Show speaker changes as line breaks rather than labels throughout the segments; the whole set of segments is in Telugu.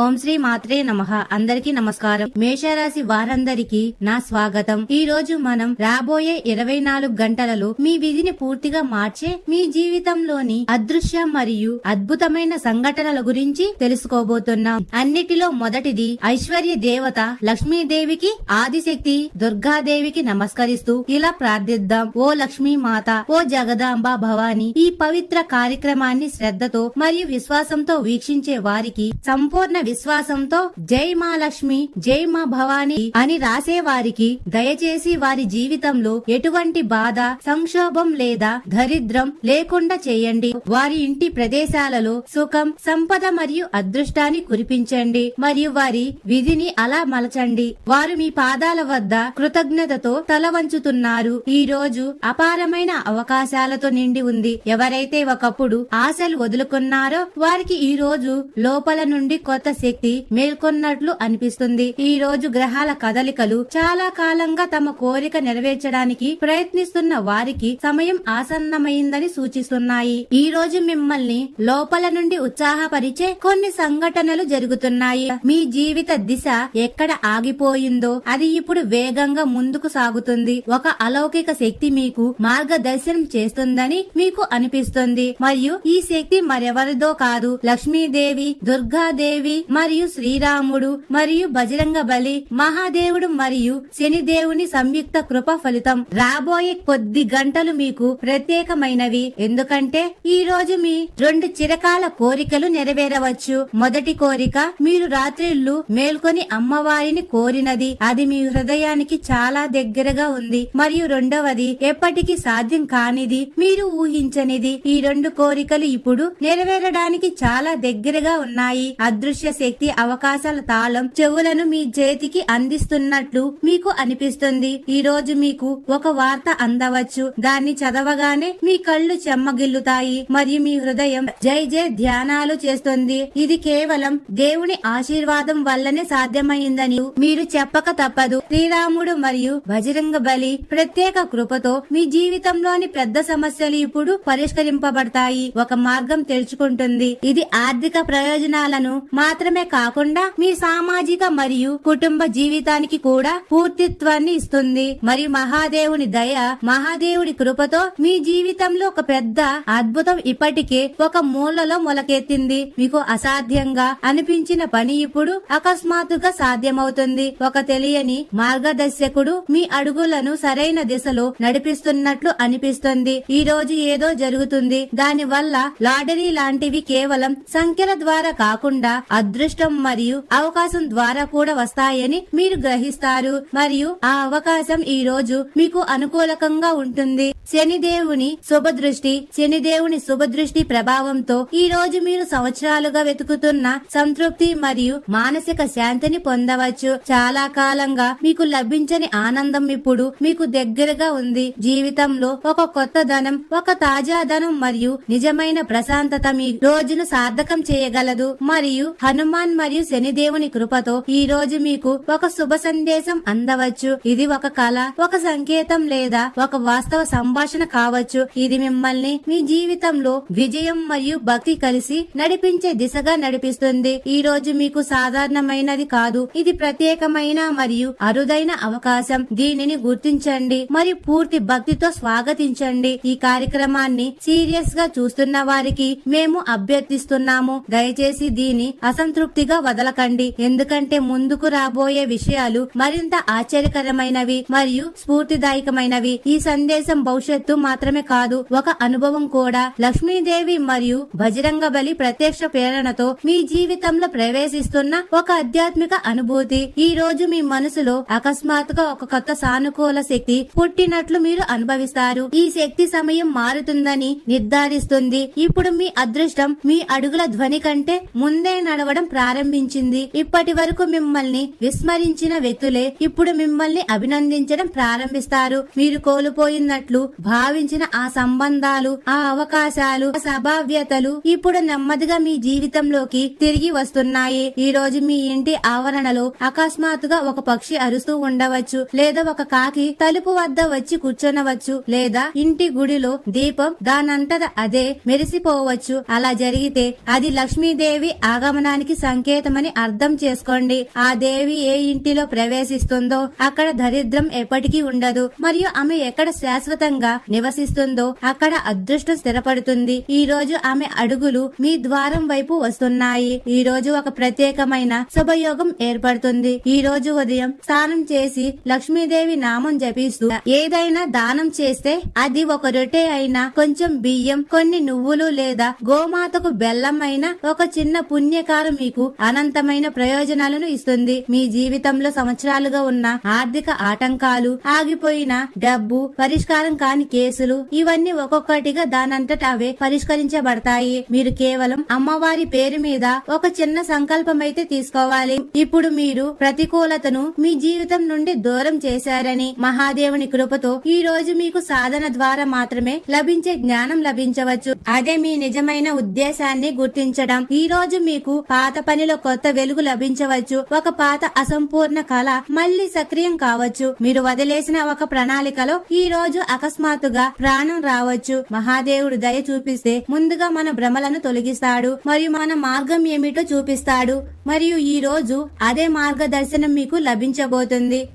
ఓం శ్రీ మాత్రే నమ. అందరికి నమస్కారం. మేషరాశి వారందరికీ నా స్వాగతం. ఈ రోజు మనం రాబోయే ఇరవై నాలుగు గంటలలో మీ విధిని పూర్తిగా మార్చే మీ జీవితంలోని అదృశ్య మరియు అద్భుతమైన సంఘటనల గురించి తెలుసుకోబోతున్నాం. అన్నిటిలో మొదటిది ఐశ్వర్య దేవత లక్ష్మీదేవికి ఆదిశక్తి దుర్గాదేవికి నమస్కరిస్తూ ఇలా ప్రార్థిద్దాం. ఓ లక్ష్మీ మాత ఓ జగదాంబ భవాని ఈ పవిత్ర కార్యక్రమాన్ని శ్రద్ధతో మరియు విశ్వాసంతో వీక్షించే వారికి సంపూర్ణ విశ్వాసంతో జై మా లక్ష్మి జై మా భవాని అని రాసే వారికి దయచేసి వారి జీవితంలో ఎటువంటి బాధ సంక్షోభం లేదా దరిద్రం లేకుండా చేయండి. వారి ఇంటి ప్రదేశాలలో సుఖం సంపద మరియు అదృష్టాన్ని కురిపించండి. మరియు వారి విధిని అలా మలచండి. వారు మీ పాదాల వద్ద కృతజ్ఞతతో తల వంచుతున్నారు. ఈ రోజు అపారమైన అవకాశాలతో నిండి ఉంది. ఎవరైతే ఒకప్పుడు ఆశలు వదులుకున్నారో వారికి ఈ రోజు లోపల నుండి కొత్త శక్తి మేల్కొన్నట్లు అనిపిస్తుంది. ఈ రోజు గ్రహాల కదలికలు చాలా కాలంగా తమ కోరిక నెరవేర్చడానికి ప్రయత్నిస్తున్న వారికి సమయం ఆసన్నమైందని సూచిస్తున్నాయి. ఈ రోజు మిమ్మల్ని లోపల నుండి ఉత్సాహపరిచే కొన్ని సంఘటనలు జరుగుతున్నాయి. మీ జీవిత దిశ ఎక్కడ ఆగిపోయిందో అది ఇప్పుడు వేగంగా ముందుకు సాగుతుంది. ఒక అలౌకిక శక్తి మీకు మార్గదర్శనం చేస్తుందని మీకు అనిపిస్తుంది. మరియు ఈ శక్తి మరెవరిదో కాదు. లక్ష్మీదేవి దుర్గాదేవి మరియు శ్రీరాముడు మరియు బజరంగ బలి మహాదేవుడు మరియు శనిదేవుని సంయుక్త కృప ఫలితం. రాబోయే కొద్ది గంటలు మీకు ప్రత్యేకమైనవి. ఎందుకంటే ఈ రోజు మీ రెండు చిరకాల కోరికలు నెరవేరవచ్చు. మొదటి కోరిక మీరు రాత్రిళ్ళు మేల్కొని అమ్మవారిని కోరినది. అది మీ హృదయానికి చాలా దగ్గరగా ఉంది. మరియు రెండవది ఎప్పటికీ సాధ్యం కానిది మీరు ఊహించనిది. ఈ రెండు కోరికలు ఇప్పుడు నెరవేరడానికి చాలా దగ్గరగా ఉన్నాయి. అదృశ్య శక్తి అవకాశాల తాళం చెవులను మీ చేతికి అందిస్తున్నట్లు మీకు అనిపిస్తుంది. ఈ రోజు మీకు ఒక వార్త అందవచ్చు. దాన్ని చదవగానే మీ కళ్ళు చెమ్మగిల్లుతాయి. మరియు మీ హృదయం జై జై ధ్యానాలు చేస్తుంది. ఇది కేవలం దేవుని ఆశీర్వాదం వల్లనే సాధ్యమైందని మీరు చెప్పక తప్పదు. శ్రీరాముడు మరియు బజరంగ బలి ప్రత్యేక కృపతో మీ జీవితంలోని పెద్ద సమస్యలు ఇప్పుడు పరిష్కరింపబడతాయి. ఒక మార్గం తెరుచుకుంటుంది ఇది ఆర్థిక ప్రయోజనాలను మాత్రమే కాకుండా మీ సామాజిక మరియు కుటుంబ జీవితానికి కూడా పూర్తిత్వాన్ని ఇస్తుంది. మరియు మహాదేవుని దయ మహాదేవుడి కృపతో మీ జీవితంలో ఒక పెద్ద అద్భుతం ఇప్పటికే ఒక మూలలో మొలకెత్తింది. మీకు అసాధ్యంగా అనిపించిన పని ఇప్పుడు అకస్మాత్తుగా సాధ్యమవుతుంది. ఒక తెలియని మార్గదర్శకుడు మీ అడుగులను సరైన దిశలో నడిపిస్తున్నట్లు అనిపిస్తుంది. ఈ రోజు ఏదో జరుగుతుంది. దాని వల్ల లాటరీ లాంటివి కేవలం సంఖ్యల ద్వారా కాకుండా అదృష్టం మరియు అవకాశం ద్వారా కూడా వస్తాయని మీరు గ్రహిస్తారు. మరియు ఆ అవకాశం ఈ రోజు మీకు అనుకూలకంగా ఉంటుంది. శనిదేవుని శుభదృష్టి శనిదేవుని శుభదృష్టి ప్రభావంతో ఈ రోజు మీరు సంవత్సరాలుగా వెతుకుతున్న సంతృప్తి మరియు మానసిక శాంతిని పొందవచ్చు. చాలా కాలంగా మీకు లభించని ఆనందం ఇప్పుడు మీకు దగ్గరగా ఉంది. జీవితంలో ఒక కొత్త ధనం ఒక తాజా ధనం మరియు నిజమైన ప్రశాంతత మీ రోజును సార్థకం చేయగలదు. మరియు హనుమాన్ మరియు శనిదేవుని కృపతో ఈ రోజు మీకు ఒక శుభ సందేశం అందవచ్చు. ఇది ఒక కళ ఒక సంకేతం లేదా ఒక వాస్తవ సంభాషణ కావచ్చు. ఇది మిమ్మల్ని మీ జీవితంలో విజయం మరియు భక్తి కలిసి నడిపించే దిశగా నడిపిస్తుంది. ఈ రోజు మీకు సాధారణమైనది కాదు. ఇది ప్రత్యేకమైన మరియు అరుదైన అవకాశం. దీనిని గుర్తించండి మరియు పూర్తి భక్తితో స్వాగతించండి. ఈ కార్యక్రమాన్ని సీరియస్గా చూస్తున్న వారికి మేము అభ్యర్థిస్తున్నాము. దయచేసి దీని అసంతృప్తిగా వదలకండి. ఎందుకంటే ముందుకు రాబోయే విషయాలు మరింత ఆశ్చర్యకరమైనవి మరియు స్ఫూర్తిదాయకమైనవి. ఈ సందేశం భవిష్యత్తు మాత్రమే కాదు ఒక అనుభవం కూడా. లక్ష్మీదేవి మరియు బజరంగ బలి ప్రత్యక్ష ప్రేరణతో మీ జీవితంలో ప్రవేశిస్తున్న ఒక ఆధ్యాత్మిక అనుభూతి. ఈ రోజు మీ మనసులో అకస్మాత్తుగా ఒక కొత్త సానుకూల శక్తి పుట్టినట్లు మీరు అనుభవిస్తారు. ఈ శక్తి సమయం మారుతుందని నిర్ధారిస్తుంది. ఇప్పుడు మీ అదృష్టం మీ అడుగుల ధ్వని కంటే ముందే నడవ నడవడం ప్రారంభించింది. ఇప్పటి వరకు మిమ్మల్ని విస్మరించిన వ్యక్తులే ఇప్పుడు మిమ్మల్ని అభినందించడం ప్రారంభిస్తారు. మీరు కోల్పోయినట్లు భావించిన ఆ సంబంధాలు ఆ అవకాశాలు సంభావ్యతలు ఇప్పుడు నెమ్మదిగా మీ జీవితంలోకి తిరిగి వస్తున్నాయి. ఈ రోజు మీ ఇంటి ఆవరణలో అకస్మాత్తుగా ఒక పక్షి అరుస్తూ ఉండవచ్చు లేదా ఒక కాకి తలుపు వద్ద వచ్చి కూర్చొనవచ్చు లేదా ఇంటి గుడిలో దీపం దానంతట అదే మెరిసిపోవచ్చు. అలా జరిగితే అది లక్ష్మీదేవి ఆగమనాన్ని దానికి సంకేతమని అర్థం చేసుకోండి. ఆ దేవి ఏ ఇంటిలో ప్రవేశిస్తుందో అక్కడ దరిద్రం ఎప్పటికీ ఉండదు. మరియు ఆమె ఎక్కడ శాశ్వతంగా నివసిస్తుందో అక్కడ అదృష్టం స్థిరపడుతుంది. ఈ రోజు ఆమె అడుగులు మీ ద్వారం వైపు వస్తున్నాయి. ఈ రోజు ఒక ప్రత్యేకమైన శుభయోగం ఏర్పడుతుంది. ఈ రోజు ఉదయం స్నానం చేసి లక్ష్మీదేవి నామం జపిస్తూ ఏదైనా దానం చేస్తే అది ఒక రొట్టె అయినా కొంచెం బియ్యం కొన్ని నువ్వులు లేదా గోమాతకు బెల్లం అయినా ఒక చిన్న పుణ్యకారం మీకు అనంతమైన ప్రయోజనాలను ఇస్తుంది. మీ జీవితంలో సంవత్సరాలుగా ఉన్న ఆర్థిక ఆటంకాలు ఆగిపోయిన డబ్బు పరిష్కారం కాని కేసులు ఇవన్నీ ఒక్కొక్కటిగా దానంతట అవే పరిష్కరించబడతాయి. మీరు కేవలం అమ్మవారి పేరు మీద ఒక చిన్న సంకల్పం అయితే తీసుకోవాలి. ఇప్పుడు మీరు ప్రతికూలతను మీ జీవితం నుండి దూరం చేశారని మహాదేవుని కృపతో ఈ రోజు మీకు సాధన ద్వారా మాత్రమే లభించే జ్ఞానం లభించవచ్చు. అదే మీ నిజమైన ఉద్దేశాన్ని గుర్తించడం. ఈ రోజు మీకు పాత పనిలో కొత్త వెలుగు లభించవచ్చు. ఒక పాత అసంపూర్ణ కళ మళ్ళీ సక్రియం కావచ్చు. మీరు వదిలేసిన ఒక ప్రణాళికలో ఈ రోజు అకస్మాత్తుగా ప్రాణం రావచ్చు. మహాదేవుడు దయ చూపిస్తే ముందుగా మన భ్రమలను తొలగిస్తాడు. మరియు మన మార్గం ఏమిటో చూపిస్తాడు. మరియు ఈ రోజు అదే మార్గదర్శనం మీకు లభించబోతుంది.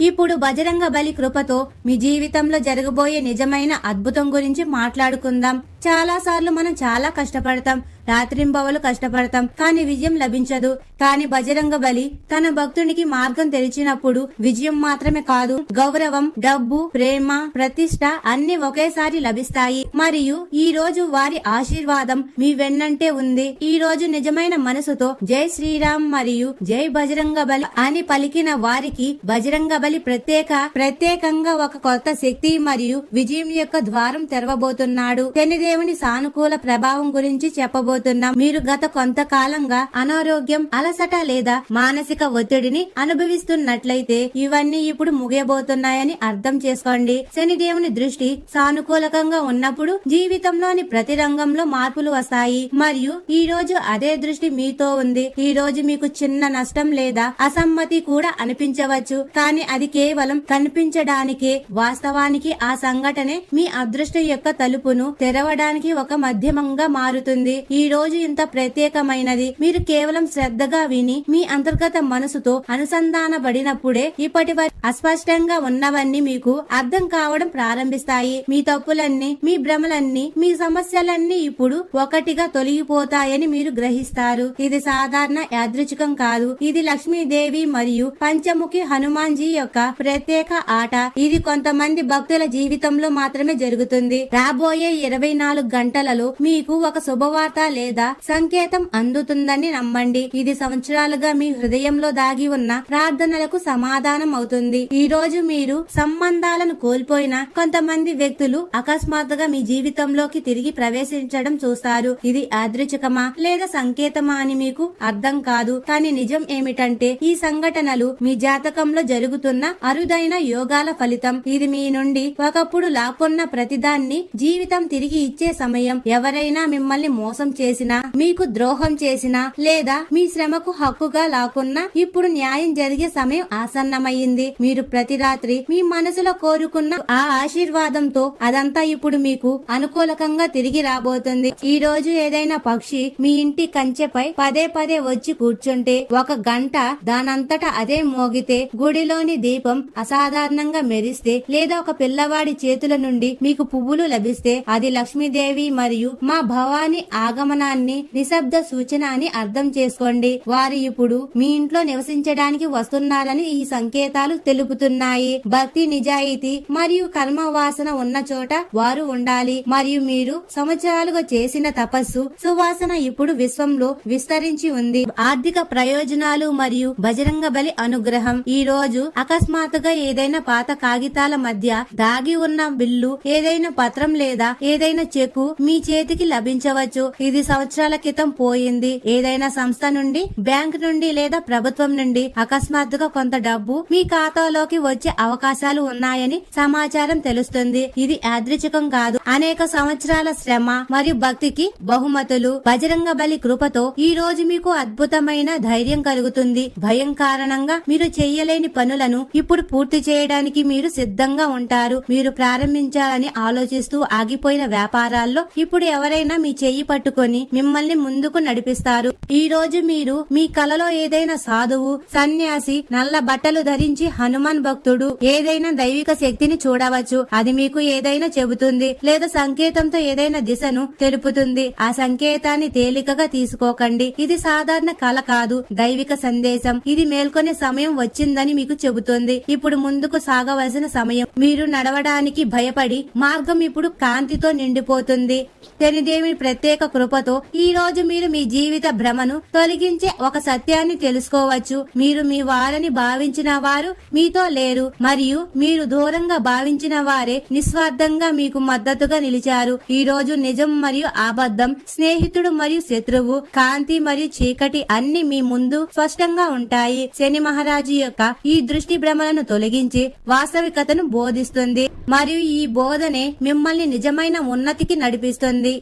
ఇప్పుడు బజరంగ బలి కృపతో మీ జీవితంలో జరగబోయే నిజమైన అద్భుతం గురించి మాట్లాడుకుందాం. చాలా సార్లు మనం చాలా కష్టపడతాం రాత్రింబవలు కష్టపడతాం కానీ విజయం లభించదు. కానీ బజరంగ బలి తన భక్తునికి మార్గం తెరిచినప్పుడు విజయం మాత్రమే కాదు గౌరవం డబ్బు ప్రేమ ప్రతిష్ట అన్ని ఒకేసారి లభిస్తాయి. మరియు ఈ రోజు వారి ఆశీర్వాదం మీ వెన్నంటే ఉంది. ఈ రోజు నిజమైన మనసుతో జై శ్రీరామ్ మరియు జై బజరంగ బలి అని పలికిన వారికి బజరంగ బలి ప్రత్యేక ప్రత్యేకంగా ఒక కొత్త శక్తి మరియు విజయం యొక్క ద్వారం తెరవబోతున్నాడు. సూర్యదేవుని సానుకూల ప్రభావం గురించి చెప్పబోతున్నాం. మీరు గత కొంతకాలంగా అనారోగ్యం అలసట లేదా మానసిక ఒత్తిడిని అనుభవిస్తున్నట్లయితే ఇవన్నీ ఇప్పుడు ముగియబోతున్నాయని అర్థం చేసుకోండి. శనిదేవుని దృష్టి సానుకూలకంగా ఉన్నప్పుడు జీవితంలోని ప్రతి రంగంలో మార్పులు వస్తాయి. మరియు ఈ రోజు అదే దృష్టి మీతో ఉంది. ఈ రోజు మీకు చిన్న నష్టం లేదా అసమ్మతి కూడా అనిపించవచ్చు. కానీ అది కేవలం కనిపించడానికే వాస్తవానికి ఆ సంఘటనే మీ అదృష్టం యొక్క తలుపును తెరవడానికి ఒక మాధ్యమంగా మారుతుంది. ఈ రోజు ఇంత ప్రత్యేకమైనది. మీరు కేవలం శ్రద్ధగా విని మీ అంతర్గత మనసుతో అనుసంధానపడినప్పుడే ఇప్పటి వరకు అస్పష్టంగా ఉన్నవన్నీ మీకు అర్థం కావడం ప్రారంభిస్తాయి. మీ తప్పులన్నీ మీ భ్రమలన్నీ మీ సమస్యలన్నీ ఇప్పుడు ఒకటిగా తొలగిపోతాయని మీరు గ్రహిస్తారు. ఇది సాధారణ యాదృచ్ఛికం కాదు. ఇది లక్ష్మీదేవి మరియు పంచముఖి హనుమాన్ జీ యొక్క ప్రత్యేక ఆట. ఇది కొంతమంది భక్తుల జీవితంలో మాత్రమే జరుగుతుంది. రాబోయే ఇరవై నాలుగు గంటలలో మీకు ఒక శుభవార్త లేదా సంకేతం అందుతుందని నమ్మండి. ఇది సంవత్సరాలుగా మీ హృదయంలో దాగి ఉన్న ప్రార్థనలకు సమాధానం అవుతుంది. ఈ రోజు మీరు సంబంధాలను కోల్పోయిన కొంతమంది వ్యక్తులు అకస్మాత్తుగా మీ జీవితంలోకి తిరిగి ప్రవేశించడం చూస్తారు. ఇది యాదృచ్ఛికమా లేదా సంకేతమా అని మీకు అర్థం కాదు. కానీ నిజం ఏమిటంటే ఈ సంఘటనలు మీ జాతకంలో జరుగుతున్న అరుదైన యోగాల ఫలితం. ఇది మీ నుండి ఒకప్పుడు లాక్కున్న ప్రతిదాన్ని జీవితం తిరిగి ఇచ్చే సమయం ఎవరైనా మిమ్మల్ని మోసం చేసినా మీకు ద్రోహం చేసినా లేదా మీ శ్రమకు హక్కుగా లాక్కున్నా ఇప్పుడు న్యాయం జరిగే సమయం ఆసన్నమయ్యింది మీరు ప్రతి రాత్రి మీ మనసులో కోరుకున్న ఆ ఆశీర్వాదంతో అదంతా ఇప్పుడు మీకు అనుకూలకంగా తిరిగి రాబోతుంది. ఈ రోజు ఏదైనా పక్షి మీ ఇంటి కంచెపై పదే పదే వచ్చి కూర్చుంటే ఒక గంట దానంతట అదే మోగితే గుడిలోని దీపం అసాధారణంగా మెరిస్తే లేదా ఒక పిల్లవాడి చేతుల నుండి మీకు పువ్వులు లభిస్తే అది లక్ష్మీదేవి మరియు మా భవాని ఆగమనాన్ని నిశ్శబ్ద సూచన అని అర్థం చేసుకోండి. వారు ఇప్పుడు మీ ఇంట్లో నివసించడానికి వస్తున్నారని ఈ సంకేతాలు తెలుపుతున్నాయి. భక్తి నిజాయితీ మరియు కర్మ వాసన ఉన్న చోట వారు ఉండాలి. మరియు మీరు సంవత్సరాలుగా చేసిన తపస్సు సువాసన ఇప్పుడు విశ్వంలో విస్తరించి ఉంది. ఆర్థిక ప్రయోజనాలు మరియు బజరంగ బలి అనుగ్రహం. ఈ రోజు అకస్మాత్తుగా ఏదైనా పాత కాగితాల మధ్య దాగి ఉన్న బిల్లు ఏదైనా పత్రం లేదా ఏదైనా చెక్కు మీ చేతికి లభించవచ్చు. ఇది సంవత్సరాల క్రితం పోయింది. ఏదైనా సంస్థ నుండి బ్యాంక్ నుండి లేదా ప్రభుత్వం నుండి అకస్మాత్తుగా కొంత డబ్బు మీ ఖాతాలోకి వచ్చే అవకాశాలు ఉన్నాయని సమాచారం తెలుస్తుంది. ఇది యాదృచ్ఛికం కాదు. అనేక సంవత్సరాల శ్రమ మరియు భక్తికి బహుమతులు. బజరంగ బలి కృపతో ఈ రోజు మీకు అద్భుతమైన ధైర్యం కలుగుతుంది. భయం కారణంగా మీరు చేయలేని పనులను ఇప్పుడు పూర్తి చేయడానికి మీరు సిద్ధంగా ఉంటారు. మీరు ప్రారంభించాలని ఆలోచిస్తూ ఆగిపోయిన వ్యాపారం వారాల్లో ఇప్పుడు ఎవరైనా మీ చెయ్యి పట్టుకొని మిమ్మల్ని ముందుకు నడిపిస్తారు. ఈ రోజు మీరు మీ కలలో ఏదైనా సాధువు సన్యాసి నల్ల బట్టలు ధరించి హనుమాన్ భక్తుడు ఏదైనా దైవిక శక్తిని చూడవచ్చు. అది మీకు ఏదైనా చెబుతుంది లేదా సంకేతంతో ఏదైనా దిశను తెలుపుతుంది. ఆ సంకేతాన్ని తేలికగా తీసుకోకండి. ఇది సాధారణ కళ కాదు దైవిక సందేశం. ఇది మేల్కొనే సమయం వచ్చిందని మీకు చెబుతుంది. ఇప్పుడు ముందుకు సాగవలసిన సమయం. మీరు నడవడానికి భయపడి మార్గం ఇప్పుడు కాంతితో నిండిపో తొలగిపోతుంది శనిదేవి ప్రత్యేక కృపతో ఈ రోజు మీరు మీ జీవిత భ్రమను తొలగించే ఒక సత్యాన్ని తెలుసుకోవచ్చు. మీరు మీ వారని భావించిన వారు మీతో లేరు. మరియు మీరు దూరంగా భావించిన వారే నిస్వార్థంగా మీకు మద్దతుగా నిలిచారు. ఈ రోజు నిజం మరియు అబద్ధం స్నేహితుడు మరియు శత్రువు కాంతి మరియు చీకటి అన్ని మీ ముందు స్పష్టంగా ఉంటాయి. శని మహారాజు యొక్క ఈ దృష్టి భ్రమలను తొలగించి వాస్తవికతను బోధిస్తుంది. మరియు ఈ బోధనే మిమ్మల్ని నిజమైన ఉన్నత ఉన్నతికి నడిపిస్తుంది.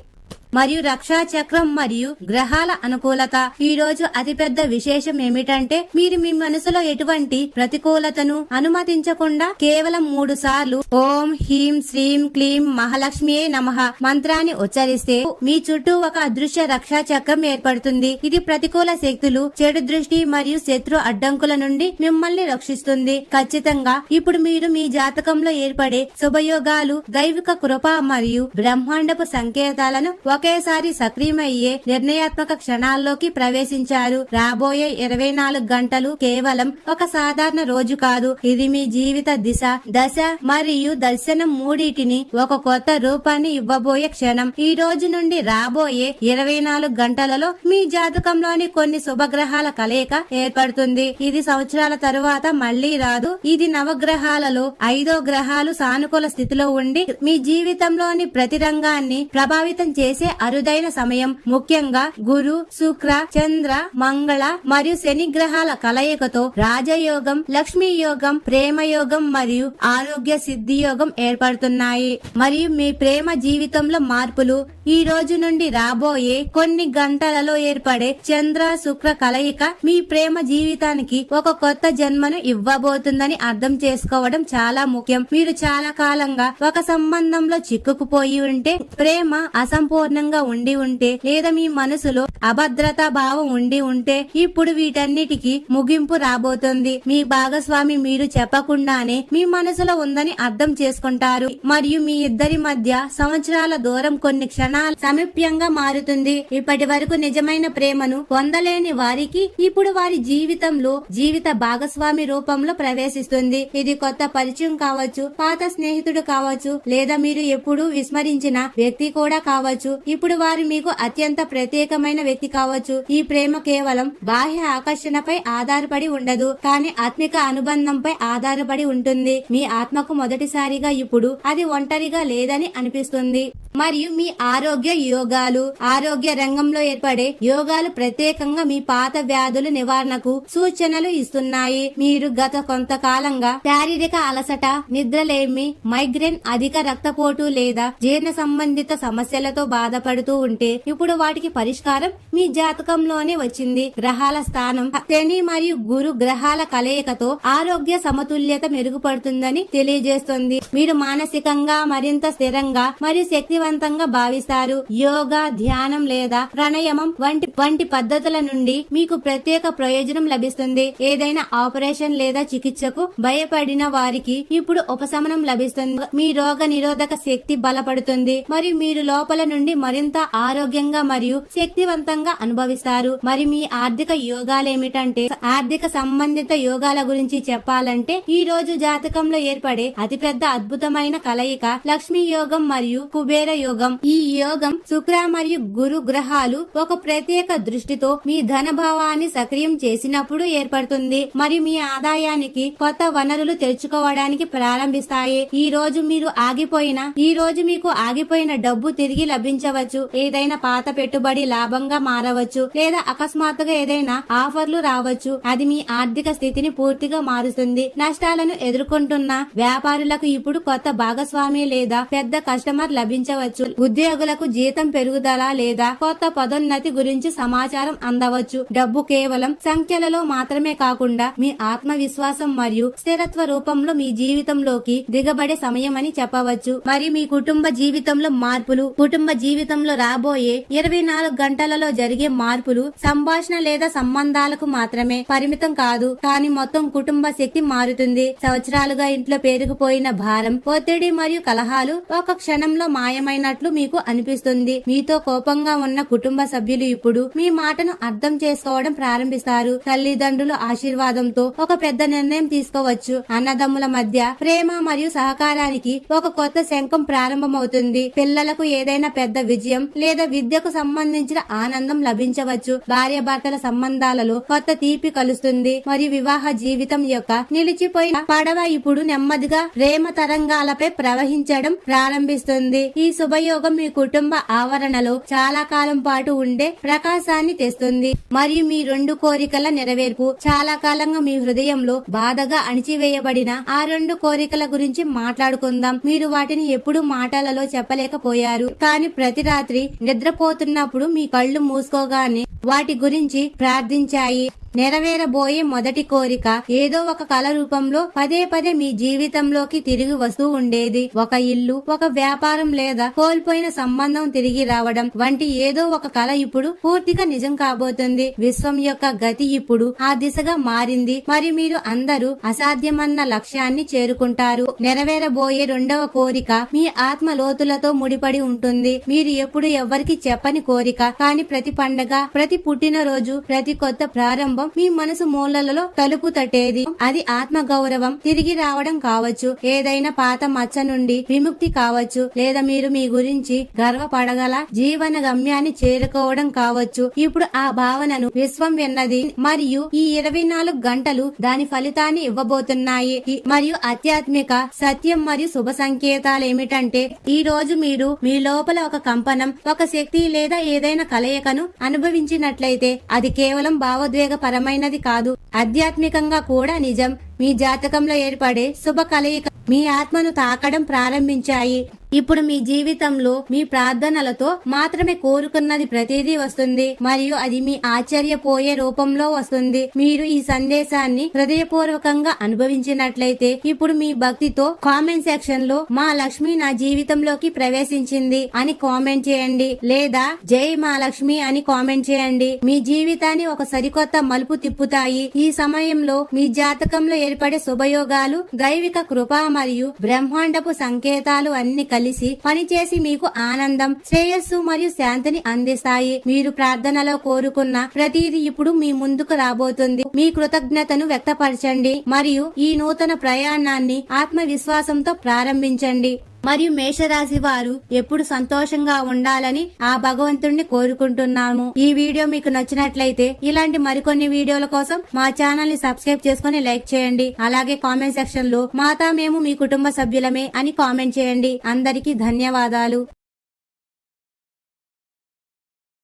మరియు రక్షా చక్రం మరియు గ్రహాల అనుకూలత. ఈ రోజు అతిపెద్ద విశేషం ఏమిటంటే మీరు మీ మనసులో ఎటువంటి ప్రతికూలతను అనుమతించకుండా కేవలం మూడు సార్లు ఓం హీం శ్రీం క్లీం మహాలక్ష్మియే నమః మంత్రాన్ని ఉచ్చరిస్తే మీ చుట్టూ ఒక అదృశ్య రక్షా చక్రం ఏర్పడుతుంది. ఇది ప్రతికూల శక్తులు చెడు దృష్టి మరియు శత్రు అడ్డంకుల నుండి మిమ్మల్ని రక్షిస్తుంది. ఖచ్చితంగా ఇప్పుడు మీరు మీ జాతకంలో ఏర్పడే శుభయోగాలు దైవిక కృప మరియు బ్రహ్మాండపు సంకేతాలను ఒకేసారి సక్రియమయ్యే నిర్ణయాత్మక క్షణాల్లోకి ప్రవేశించారు. రాబోయే ఇరవై నాలుగు గంటలు కేవలం ఒక సాధారణ రోజు కాదు. ఇది మీ జీవిత దిశ దశ మరియు దర్శనం మూడింటిని ఒక కొత్త రూపాన్ని ఇవ్వబోయే క్షణం. ఈ రోజు నుండి రాబోయే ఇరవై నాలుగు గంటలలో మీ జాతకంలోని కొన్ని శుభగ్రహాల కలయిక ఏర్పడుతుంది. ఇది సంవత్సరాల తరువాత మళ్ళీ రాదు. ఇది నవగ్రహాలలో ఐదో గ్రహాలు సానుకూల స్థితిలో ఉండి మీ జీవితంలోని ప్రతి రంగాన్ని ప్రభావితం చేసే అరుదైన సమయం. ముఖ్యంగా గురు శుక్ర చంద్ర మంగళ మరియు శని గ్రహాల కలయికతో రాజయోగం లక్ష్మీ యోగం ప్రేమ యోగం మరియు ఆరోగ్య సిద్ధి యోగం ఏర్పడుతున్నాయి. మరియు మీ ప్రేమ జీవితంలో మార్పులు ఈ రోజు నుండి రాబోయే కొన్ని గంటలలో ఏర్పడే చంద్ర శుక్ర కలయిక మీ ప్రేమ జీవితానికి ఒక కొత్త జన్మను ఇవ్వబోతుందని అర్థం చేసుకోవడం చాలా ముఖ్యం. మీరు చాలా కాలంగా ఒక సంబంధంలో చిక్కుకుపోయి ఉంటే ప్రేమ అసంపూర్ణ అసంపూర్ణంగా ఉండి ఉంటే లేదా మీ మనసులో అభద్రతా భావం ఉండి ఉంటే ఇప్పుడు వీటన్నిటికి ముగింపు రాబోతుంది. మీ భాగస్వామి మీరు చెప్పకుండానే మీ మనసులో ఉందని అర్థం చేసుకుంటారు. మరియు మీ ఇద్దరి మధ్య సంవత్సరాల దూరం కొన్ని క్షణాలు సమీప్యంగా మారుతుంది. ఇప్పటి వరకు నిజమైన ప్రేమను పొందలేని వారికి ఇప్పుడు వారి జీవితంలో జీవిత భాగస్వామి రూపంలో ప్రవేశిస్తుంది. ఇది కొత్త పరిచయం కావచ్చు పాత స్నేహితుడు కావచ్చు లేదా మీరు ఎప్పుడూ విస్మరించిన వ్యక్తి కూడా కావచ్చు. ఇప్పుడు వారు మీకు అత్యంత ప్రత్యేకమైన వ్యక్తి కావచ్చు. ఈ ప్రేమ కేవలం బాహ్య ఆకర్షణపై ఆధారపడి ఉండదు కానీ ఆత్మిక అనుబంధంపై ఆధారపడి ఉంటుంది. మీ ఆత్మకు మొదటిసారిగా ఇప్పుడు అది ఒంటరిగా లేదని అనిపిస్తుంది. మరియు మీ ఆరోగ్య యోగాలు ఆరోగ్య రంగంలో ఏర్పడే యోగాలు ప్రత్యేకంగా మీ పాత వ్యాధుల నివారణకు సూచనలు ఇస్తున్నాయి. మీరు గత కొంతకాలంగా శారీరక అలసట నిద్రలేమి మైగ్రేన్ అధిక రక్తపోటు లేదా జీర్ణ సంబంధిత సమస్యలతో బాధపడుతూ ఉంటే ఇప్పుడు వాటికి పరిష్కారం మీ జాతకంలోనే వచ్చింది. గ్రహాల స్థానం శని మరియు గురు గ్రహాల కలయికతో ఆరోగ్య సమతుల్యత మెరుగుపడుతుందని తెలియజేస్తుంది. మీరు మానసికంగా మరింత స్థిరంగా మరియు శక్తి శక్తివంతంగా భావిస్తారు. యోగా ధ్యానం లేదా ప్రాణాయామం వంటి వంటి పద్ధతుల నుండి మీకు ప్రత్యేక ప్రయోజనం లభిస్తుంది. ఏదైనా ఆపరేషన్ లేదా చికిత్సకు భయపడిన వారికి ఇప్పుడు ఉపశమనం లభిస్తుంది. మీ రోగ నిరోధక శక్తి బలపడుతుంది. మరియు మీరు లోపల నుండి మరింత ఆరోగ్యంగా మరియు శక్తివంతంగా అనుభవిస్తారు. మరి మీ ఆర్థిక యోగాలేమిటంటే ఆర్థిక సంబంధిత యోగాల గురించి చెప్పాలంటే ఈ రోజు జాతకంలో ఏర్పడే అతిపెద్ద అద్భుతమైన కలయిక లక్ష్మీ యోగం మరియు కుబేర యోగం. ఈ యోగం శుక్ర మరియు గురు గ్రహాలు ఒక ప్రత్యేక దృష్టితో మీ ధనభావాన్ని సక్రియం చేసినప్పుడు ఏర్పడుతుంది. మరియు మీ ఆదాయానికి కొత్త వనరులు తెరుచుకోవడానికి ప్రారంభిస్తాయి. ఈ రోజు మీరు ఆగిపోయిన ఈ రోజు మీకు ఆగిపోయిన డబ్బు తిరిగి లభించవచ్చు. ఏదైనా పాత పెట్టుబడి లాభంగా మారవచ్చు. లేదా అకస్మాత్తుగా ఏదైనా ఆఫర్లు రావచ్చు. అది మీ ఆర్థిక స్థితిని పూర్తిగా మారుస్తుంది. నష్టాలను ఎదుర్కొంటున్న వ్యాపారులకు ఇప్పుడు కొత్త భాగస్వామి లేదా పెద్ద కస్టమర్ లభించవచ్చు. అందవచ్చు ఉద్యోగులకు జీతం పెరుగుదల లేదా కొత్త పదోన్నతి గురించి సమాచారం అందవచ్చు. డబ్బు కేవలం సంఖ్యలలో మాత్రమే కాకుండా మీ ఆత్మవిశ్వాసం మరియు స్థిరత్వ రూపంలో మీ జీవితంలోకి దిగబడే సమయం అని చెప్పవచ్చు. మరి మీ కుటుంబ జీవితంలో మార్పులు కుటుంబ జీవితంలో రాబోయే ఇరవై నాలుగు గంటలలో జరిగే మార్పులు సంభాషణ లేదా సంబంధాలకు మాత్రమే పరిమితం కాదు కానీ మొత్తం కుటుంబ శక్తి మారుతుంది. సంవత్సరాలుగా ఇంట్లో పేరుకుపోయిన భారం ఒత్తిడి మరియు కలహాలు ఒక క్షణంలో మాయమైనట్లు మీకు అనిపిస్తుంది. మీతో కోపంగా ఉన్న కుటుంబ సభ్యులు ఇప్పుడు మీ మాటను అర్థం చేసుకోవడం ప్రారంభిస్తారు. తల్లిదండ్రుల ఆశీర్వాదంతో ఒక పెద్ద నిర్ణయం తీసుకోవచ్చు. అన్నదమ్ముల మధ్య ప్రేమ మరియు సహకారానికి ఒక కొత్త శంఖం ప్రారంభమవుతుంది. పిల్లలకు ఏదైనా పెద్ద విజయం లేదా విద్యకు సంబంధించిన ఆనందం లభించవచ్చు. భార్య భర్తల సంబంధాలలో కొత్త తీపి కలుస్తుంది. మరియు వివాహ జీవితం యొక్క నిలిచిపోయిన పడవ ఇప్పుడు నెమ్మదిగా ప్రేమ తరంగాలపై ప్రవహించడం ప్రారంభిస్తుంది. ఈ శుభయోగం మీ కుటుంబ ఆవరణలో చాలా కాలం పాటు ఉండే ప్రకాశాన్ని తెస్తుంది. మరియు మీ రెండు కోరికల నెరవేర్పు చాలా కాలంగా మీ హృదయంలో బాధగా అణిచివేయబడిన ఆ రెండు కోరికల గురించి మాట్లాడుకుందాం. మీరు వాటిని ఎప్పుడు మాటలలో చెప్పలేకపోయారు. కానీ ప్రతి రాత్రి నిద్రపోతున్నప్పుడు మీ కళ్ళు మూసుకోగానే వాటి గురించి ప్రార్థించాయి. నెరవేరబోయే మొదటి కోరిక ఏదో ఒక కళ రూపంలో పదే పదే మీ జీవితంలోకి తిరిగి వస్తూ ఉండేది. ఒక ఇల్లు ఒక వ్యాపారం లేదా కోల్పోయిన సంబంధం తిరిగి రావడం వంటి ఏదో ఒక కళ ఇప్పుడు పూర్తిగా నిజం కాబోతుంది. విశ్వం యొక్క గతి ఇప్పుడు ఆ దిశగా మారింది. మరి మీరు అందరూ అసాధ్యమన్న లక్ష్యాన్ని చేరుకుంటారు. నెరవేరబోయే రెండవ కోరిక మీ ఆత్మ లోతులతో ముడిపడి ఉంటుంది. మీరు ఎప్పుడు ఎవరికి చెప్పని కోరిక కానీ ప్రతి పండగ ప్రతి పుట్టినరోజు ప్రతి కొత్త ప్రారంభం మీ మనసు మూలలలో తలుపు తట్టేది. అది ఆత్మ గౌరవం. తిరిగి రావడం కావచ్చు. ఏదైనా పాత మచ్చ నుండి విముక్తి కావచ్చు. లేదా మీరు మీ గురించి గర్వపడగల జీవన గమ్యాన్ని చేరుకోవడం కావచ్చు. ఇప్పుడు ఆ భావనను విశ్వం విన్నది. మరియు ఈ ఇరవై నాలుగు గంటలు దాని ఫలితాన్ని ఇవ్వబోతున్నాయి. మరియు ఆధ్యాత్మిక సత్యం మరియు శుభ సంకేతాలు ఏమిటంటే ఈ రోజు మీరు మీ లోపల ఒక కంపనం ఒక శక్తి లేదా ఏదైనా కలయికను అనుభవించినట్లయితే అది కేవలం భావోద్వేగ పరమైనది కాదు. ఆధ్యాత్మికంగా కూడా నిజం. మీ జాతకంలో ఏర్పడే శుభ కలయిక మీ ఆత్మను తాకడం ప్రారంభించాయి. ఇప్పుడు మీ జీవితంలో మీ ప్రార్థనలతో మాత్రమే కోరుకున్నది ప్రతిదీ వస్తుంది. మరియు అది మీ ఆశ్చర్యపోయే రూపంలో వస్తుంది. మీరు ఈ సందేశాన్ని హృదయపూర్వకంగా అనుభవించినట్లయితే ఇప్పుడు మీ భక్తితో కామెంట్ సెక్షన్లో మా లక్ష్మి నా జీవితంలోకి ప్రవేశించింది అని కామెంట్ చేయండి. లేదా జై మా లక్ష్మి అని కామెంట్ చేయండి. మీ జీవితాన్ని ఒక సరికొత్త మలుపు తిప్పుతాయి. ఈ సమయంలో మీ జాతకంలో ఏర్పడే శుభయోగాలు దైవిక కృప మరియు బ్రహ్మాండపు సంకేతాలు అన్ని కలిసి పనిచేసి మీకు ఆనందం శ్రేయస్సు మరియు శాంతిని అందిస్తాయి. మీరు ప్రార్థనలో కోరుకున్న ప్రతిదీ ఇప్పుడు మీ ముందుకు రాబోతుంది. మీ కృతజ్ఞతను వ్యక్తపరచండి మరియు ఈ నూతన ప్రయాణాన్ని ఆత్మవిశ్వాసంతో ప్రారంభించండి. మరియు మేషరాశి వారు ఎప్పుడు సంతోషంగా ఉండాలని ఆ భగవంతుణ్ణి కోరుకుంటున్నాము. ఈ వీడియో మీకు నచ్చినట్లయితే ఇలాంటి మరికొన్ని వీడియోల కోసం మా ఛానల్ని సబ్స్క్రైబ్ చేసుకుని లైక్ చేయండి. అలాగే కామెంట్ సెక్షన్లో మాతా మేము మీ కుటుంబ సభ్యులమే అని కామెంట్ చేయండి. అందరికీ ధన్యవాదాలు.